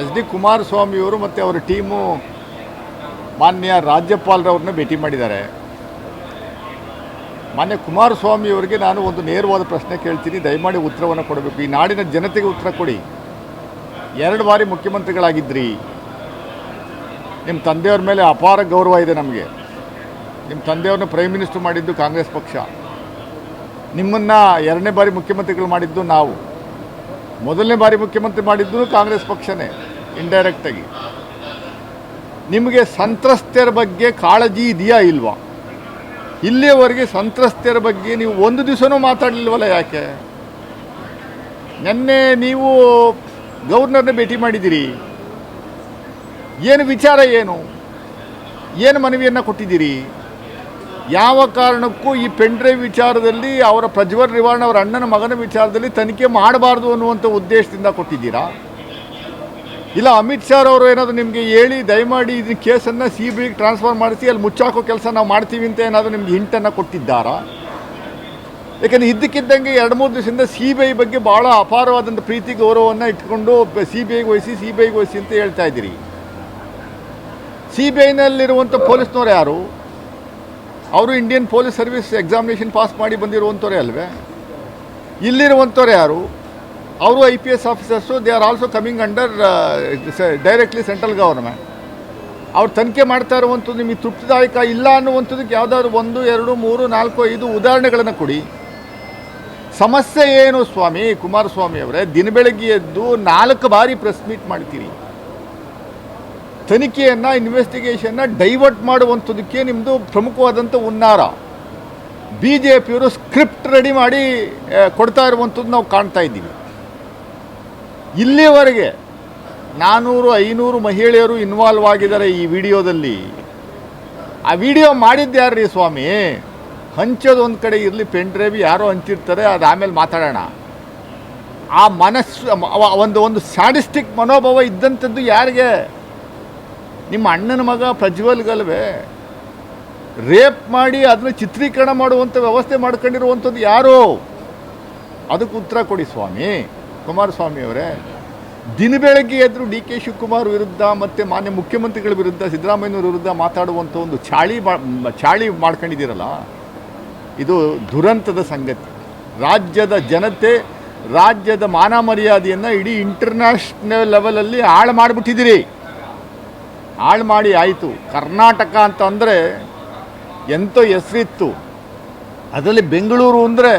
S D ಕುಮಾರಸ್ವಾಮಿಯವರು ಮತ್ತು ಅವರ ಟೀಮು ಮಾನ್ಯ ರಾಜ್ಯಪಾಲರವ್ರನ್ನ ಭೇಟಿ ಮಾಡಿದ್ದಾರೆ. ಮಾನ್ಯ ಕುಮಾರಸ್ವಾಮಿಯವರಿಗೆ ನಾನು ಒಂದು ನೇರವಾದ ಪ್ರಶ್ನೆ ಕೇಳ್ತೀನಿ. ದಯಮಾಡಿ ಉತ್ತರವನ್ನು ಕೊಡಬೇಕು. ಈ ನಾಡಿನ ಜನತೆಗೆ ಉತ್ತರ ಕೊಡಿ. ಎರಡು ಬಾರಿ ಮುಖ್ಯಮಂತ್ರಿಗಳಾಗಿದ್ರಿ. ನಿಮ್ಮ ತಂದೆಯವ್ರ ಮೇಲೆ ಅಪಾರ ಗೌರವ ಇದೆ ನಮಗೆ. ನಿಮ್ಮ ತಂದೆಯವ್ರನ್ನ ಪ್ರೈಮ್ ಮಿನಿಸ್ಟರ್ ಮಾಡಿದ್ದು ಕಾಂಗ್ರೆಸ್ ಪಕ್ಷ. ನಿಮ್ಮನ್ನು ಎರಡನೇ ಬಾರಿ ಮುಖ್ಯಮಂತ್ರಿಗಳು ಮಾಡಿದ್ದು ನಾವು. ಮೊದಲನೇ ಬಾರಿ ಮುಖ್ಯಮಂತ್ರಿ ಮಾಡಿದ್ದು ಕಾಂಗ್ರೆಸ್ ಪಕ್ಷನೇ. ಇಂಡೈರೆಕ್ಟಾಗಿ ನಿಮಗೆ ಸಂತ್ರಸ್ತೆಯರ ಬಗ್ಗೆ ಕಾಳಜಿ ಇದೆಯಾ ಇಲ್ವಾ? ಇಲ್ಲಿಯವರೆಗೆ ಸಂತ್ರಸ್ತೆಯರ ಬಗ್ಗೆ ನೀವು ಒಂದು ದಿವಸನೂ ಮಾತಾಡಲಿಲ್ವಲ್ಲ ಯಾಕೆ? ನಿನ್ನೆ ನೀವು ಗವರ್ನರ್ನ ಭೇಟಿ ಮಾಡಿದ್ದೀರಿ. ಏನು ವಿಚಾರ ಏನು? ಏನು ಮನವಿಯನ್ನು ಕೊಟ್ಟಿದ್ದೀರಿ? ಯಾವ ಕಾರಣಕ್ಕೂ ಈ ಪೆಂಡ್ರೈವ್ ವಿಚಾರದಲ್ಲಿ ಅವರ ಪ್ರಜ್ವಲ್ ರೇವಣ್ಣ ಅವರ ಅಣ್ಣನ ಮಗನ ವಿಚಾರದಲ್ಲಿ ತನಿಖೆ ಮಾಡಬಾರ್ದು ಅನ್ನುವಂಥ ಉದ್ದೇಶದಿಂದ ಕೊಟ್ಟಿದ್ದೀರಾ? ಇಲ್ಲ, ಅಮಿತ್ ಶಾ ಅವರು ಏನಾದರೂ ನಿಮಗೆ ಹೇಳಿ, ದಯಮಾಡಿ ಇದನ್ನ ಕೇಸನ್ನು ಸಿ ಬಿ ಟ್ರಾನ್ಸ್ಫರ್ ಮಾಡಿಸಿ, ಅಲ್ಲಿ ಮುಚ್ಚಾಕೋ ಕೆಲಸ ನಾವು ಮಾಡ್ತೀವಿ ಅಂತ ಏನಾದರೂ ನಿಮ್ಗೆ ಹಿಂಟನ್ನು ಕೊಟ್ಟಿದ್ದಾರಾ? ಯಾಕಂದರೆ ಇದ್ದಕ್ಕಿದ್ದಂಗೆ ಎರಡು ಮೂರು ದಿವಸದಿಂದ ಸಿ ಬಿ ಐ ಬಗ್ಗೆ ಭಾಳ ಅಪಾರವಾದಂಥ ಪ್ರೀತಿ, ಗೌರವವನ್ನು ಇಟ್ಕೊಂಡು ಸಿ ಬಿ ಐಗೆ ವಹಿಸಿ ಸಿ ಬಿ ಐಗೆ ವಹಿಸಿ ಅಂತ ಹೇಳ್ತಾ ಇದ್ದೀರಿ. ಸಿ ಬಿ ಐನಲ್ಲಿರುವಂಥ ಪೊಲೀಸ್ನವ್ರು ಯಾರು? ಅವರು Indian police service examination pass ಮಾಡಿ ಬಂದಿರುವಂಥವ್ರೆ ಅಲ್ವೇ? ಇಲ್ಲಿರುವಂಥವ್ರು ಯಾರು? ಅವರು I P S officers they are also coming under directly central government ಅವ್ರು ತನಿಖೆ ಮಾಡ್ತಾ ಇರುವಂಥದ್ದು ನಿಮಗೆ ತೃಪ್ತಿದಾಯಕ ಇಲ್ಲ ಅನ್ನುವಂಥದ್ದಕ್ಕೆ ಯಾವುದಾದ್ರು ಒಂದು, ಎರಡು, ಮೂರು, ನಾಲ್ಕು, ಐದು ಉದಾಹರಣೆಗಳನ್ನು ಕೊಡಿ. ಸಮಸ್ಯೆ ಏನು ಸ್ವಾಮಿ, ಕುಮಾರಸ್ವಾಮಿ ಅವರೇ, ದಿನ ಬೆಳಗ್ಗೆ ಎದ್ದು ನಾಲ್ಕು ಬಾರಿ ಪ್ರೆಸ್ ಮೀಟ್ ಮಾಡ್ತೀರಿ. ತನಿಖೆಯನ್ನು ಇನ್ವೆಸ್ಟಿಗೇಷನ್ನ ಡೈವರ್ಟ್ ಮಾಡುವಂಥದ್ದಕ್ಕೆ ನಿಮ್ಮದು ಪ್ರಮುಖವಾದಂಥ ಹುನ್ನಾರ. ಬಿ ಜೆ ಪಿಯವರು ಸ್ಕ್ರಿಪ್ಟ್ ರೆಡಿ ಮಾಡಿ ಕೊಡ್ತಾ ಇರುವಂಥದ್ದು ನಾವು ಕಾಣ್ತಾ ಇದ್ದೀವಿ. ಇಲ್ಲಿವರೆಗೆ ನಾನ್ನೂರು ಐನೂರು ಮಹಿಳೆಯರು ಇನ್ವಾಲ್ವ್ ಆಗಿದ್ದಾರೆ ಈ ವಿಡಿಯೋದಲ್ಲಿ. ಆ ವಿಡಿಯೋ ಮಾಡಿದ್ದು ಯಾರ್ರೀ ಸ್ವಾಮಿ? ಹಂಚೋದು ಒಂದು ಕಡೆ ಇರಲಿ, ಪೆನ್ ಡ್ರೈವ್ ಯಾರೋ ಹಂಚಿರ್ತಾರೆ, ಅದು ಆಮೇಲೆ ಮಾತಾಡೋಣ. ಆ ಮನಸ್ಸು ಒಂದು ಒಂದು ಸ್ಯಾಡಿಸ್ಟಿಕ್ ಮನೋಭಾವ ಇದ್ದಂಥದ್ದು ಯಾರಿಗೆ? ನಿಮ್ಮ ಅಣ್ಣನ ಮಗ ಪ್ರಜ್ವಲ್ ಗಲ್ವೆ ರೇಪ್ ಮಾಡಿ ಅದನ್ನ ಚಿತ್ರೀಕರಣ ಮಾಡುವಂಥ ವ್ಯವಸ್ಥೆ ಮಾಡ್ಕೊಂಡಿರುವಂಥದ್ದು ಯಾರು? ಅದಕ್ಕೆ ಉತ್ತರ ಕೊಡಿ ಸ್ವಾಮಿ. ಕುಮಾರಸ್ವಾಮಿ ಅವರೇ, ದಿನ ಬೆಳಗ್ಗೆ ಎದ್ರು ಡಿ ಕೆ ಶಿವಕುಮಾರ್ ವಿರುದ್ಧ ಮತ್ತು ಮಾನ್ಯ ಮುಖ್ಯಮಂತ್ರಿಗಳ ವಿರುದ್ಧ ಸಿದ್ದರಾಮಯ್ಯನವ್ರ ವಿರುದ್ಧ ಮಾತಾಡುವಂಥ ಒಂದು ಚಾಳಿ ಚಾಳಿ ಮಾಡ್ಕೊಂಡಿದ್ದೀರಲ್ಲ, ಇದು ದುರಂತದ ಸಂಗತಿ. ರಾಜ್ಯದ ಜನತೆ, ರಾಜ್ಯದ ಮಾನ ಮರ್ಯಾದೆಯನ್ನು ಇಡೀ ಇಂಟರ್ನ್ಯಾಷನಲ್ ಲೆವೆಲಲ್ಲಿ ಹಾಳು ಮಾಡಿಬಿಟ್ಟಿದ್ದೀರಿ. ಹಾಳು ಮಾಡಿ ಆಯಿತು. ಕರ್ನಾಟಕ ಅಂತ ಅಂದರೆ ಎಂಥ ಹೆಸರಿತ್ತು. ಅದರಲ್ಲಿ ಬೆಂಗಳೂರು ಅಂದರೆ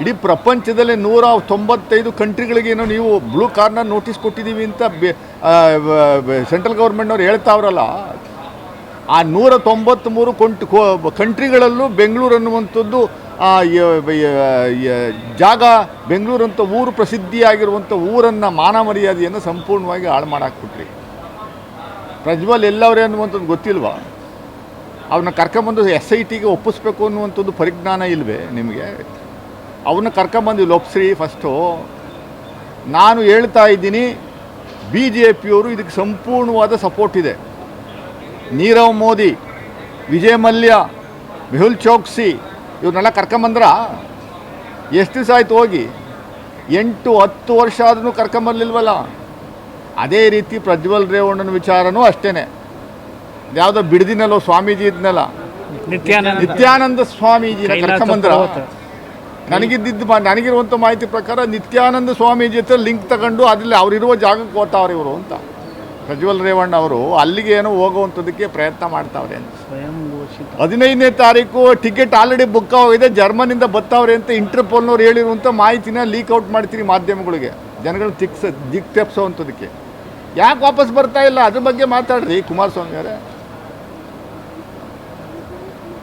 ಇಡೀ ಪ್ರಪಂಚದಲ್ಲೇ ನೂರ ತೊಂಬತ್ತೈದು ಕಂಟ್ರಿಗಳಿಗೇನೋ ನೀವು ಬ್ಲೂ ಕಾರ್ನರ್ ನೋಟಿಸ್ ಕೊಟ್ಟಿದ್ದೀವಿ ಅಂತ ಸೆಂಟ್ರಲ್ ಗೌರ್ಮೆಂಟ್ನವ್ರು ಹೇಳ್ತಾವ್ರಲ್ಲ. ಆ ನೂರ ತೊಂಬತ್ತ್ಮೂರು ಕೊಂಟ್ ಕಂಟ್ರಿಗಳಲ್ಲೂ ಬೆಂಗಳೂರು ಅನ್ನುವಂಥದ್ದು ಜಾಗ ಬೆಂಗಳೂರು ಅಂತ ಊರು ಪ್ರಸಿದ್ಧಿಯಾಗಿರುವಂಥ ಊರನ್ನು ಮಾನ ಮರ್ಯಾದೆಯನ್ನು ಸಂಪೂರ್ಣವಾಗಿ ಹಾಳು ಮಾಡಾಕ್ಬಿಟ್ರಿ. ಪ್ರಜ್ವಲ್ ಎಲ್ಲವರೇ ಅನ್ನುವಂಥದ್ದು ಗೊತ್ತಿಲ್ವಾ? ಅವ್ರನ್ನ ಕರ್ಕೊಂಬಂದು ಎಸ್ ಐ ಟಿಗೆ ಒಪ್ಪಿಸ್ಬೇಕು ಅನ್ನುವಂಥದ್ದು ಪರಿಜ್ಞಾನ ಇಲ್ವೇ ನಿಮಗೆ? ಅವನ್ನ ಕರ್ಕೊಂಬಂದ್ವಿ ಲೊಪ್ಸ್ರಿ ಫಸ್ಟು ನಾನು ಹೇಳ್ತಾ ಇದ್ದೀನಿ ಬಿ ಜೆ ಪಿಯವರು ಇದಕ್ಕೆ ಸಂಪೂರ್ಣವಾದ ಸಪೋರ್ಟ್ ಇದೆ. ನೀರವ್ ಮೋದಿ ವಿಜಯ್ ಮಲ್ಯ ಮೆಹುಲ್ ಚೋಕ್ಸಿ ಇವ್ರನ್ನೆಲ್ಲ ಕರ್ಕೊಂಬಂದ್ರ? ಎಷ್ಟು ದಿವಸ ಆಯ್ತು ಹೋಗಿ? ಎಂಟು ಹತ್ತು ವರ್ಷ ಆದ್ರೂ ಕರ್ಕೊಂಬರ್ಲಿಲ್ವಲ್ಲ? ಅದೇ ರೀತಿ ಪ್ರಜ್ವಲ್ ರೇವಣ್ಣನ ವಿಚಾರನೂ ಅಷ್ಟೇ ಯಾವುದೋ ಬಿಡದಿನಲ್ಲೋ ಸ್ವಾಮೀಜಿ ಇದ್ನಲ್ಲ? ನಿತ್ಯಾನಂದ. ನಿತ್ಯಾನಂದ ಸ್ವಾಮೀಜಿನ ಕರ್ಕೊಂಬಂದ್ರ. ನನಗಿದ್ದಿದ್ದು ಮಾ- ನನಗಿರುವಂಥ ಮಾಹಿತಿ ಪ್ರಕಾರ ನಿತ್ಯಾನಂದ ಸ್ವಾಮೀಜಿ ಹತ್ರ ಲಿಂಕ್ ತಗೊಂಡು ಅದ್ರಲ್ಲಿ ಅವರಿರುವ ಜಾಗಕ್ಕೆ ಓದ್ತಾವ್ರೆ ಇವರು ಅಂತ. ಪ್ರಜ್ವಲ್ ರೇವಣ್ಣ ಅವರು ಅಲ್ಲಿಗೆ ಏನೋ ಹೋಗುವಂಥದ್ದಕ್ಕೆ ಪ್ರಯತ್ನ ಮಾಡ್ತಾವ್ರೆ ಅಂತ. ಹದಿನೈದನೇ ತಾರೀಕು ಟಿಕೆಟ್ ಆಲ್ರೆಡಿ ಬುಕ್ ಆಗಿದೆ ಜರ್ಮನಿಂದ ಬರ್ತಾವ್ರೆ ಅಂತ ಇಂಟರ್ಪೋಲ್ನವ್ರು ಹೇಳಿರುವಂಥ ಮಾಹಿತಿನ ಲೀಕ್ ಔಟ್ ಮಾಡ್ತೀರಿ ಮಾಧ್ಯಮಗಳಿಗೆ. ಜನಗಳು ತಿಕ್ಸ ದಿಕ್ ತೆಪ್ಸೋವಂಥದ್ದಕ್ಕೆ ಯಾಕೆ ವಾಪಸ್ ಬರ್ತಾ ಇಲ್ಲ? ಅದ್ರ ಬಗ್ಗೆ ಮಾತಾಡ್ರಿ ಕುಮಾರಸ್ವಾಮಿ ಅವರೇ.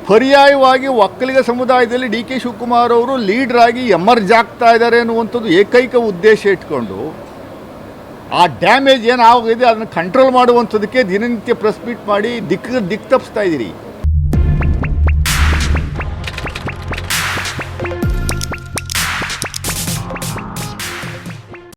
ಪರ್ಯಾಯವಾಗಿ ಒಕ್ಕಲಿಗ ಸಮುದಾಯದಲ್ಲಿ ಡಿ ಕೆ ಶಿವಕುಮಾರ್ ಅವರು ಲೀಡರ್ ಆಗಿ ಎಮರ್ಜ್ ಆಗ್ತಾ ಇದ್ದಾರೆ ಅನ್ನುವಂಥದ್ದು ಏಕೈಕ ಉದ್ದೇಶ ಇಟ್ಕೊಂಡು ಆ ಡ್ಯಾಮೇಜ್ ಏನಾಗಿದೆ ಅದನ್ನು ಕಂಟ್ರೋಲ್ ಮಾಡುವಂಥದ್ದಕ್ಕೆ ದಿನನಿತ್ಯ ಪ್ರೆಸ್ ಮೀಟ್ ಮಾಡಿ ದಿಕ್ಕ ದಿಕ್ಕ ತಪ್ಪಿಸ್ತಾ ಇದ್ದೀರಿ.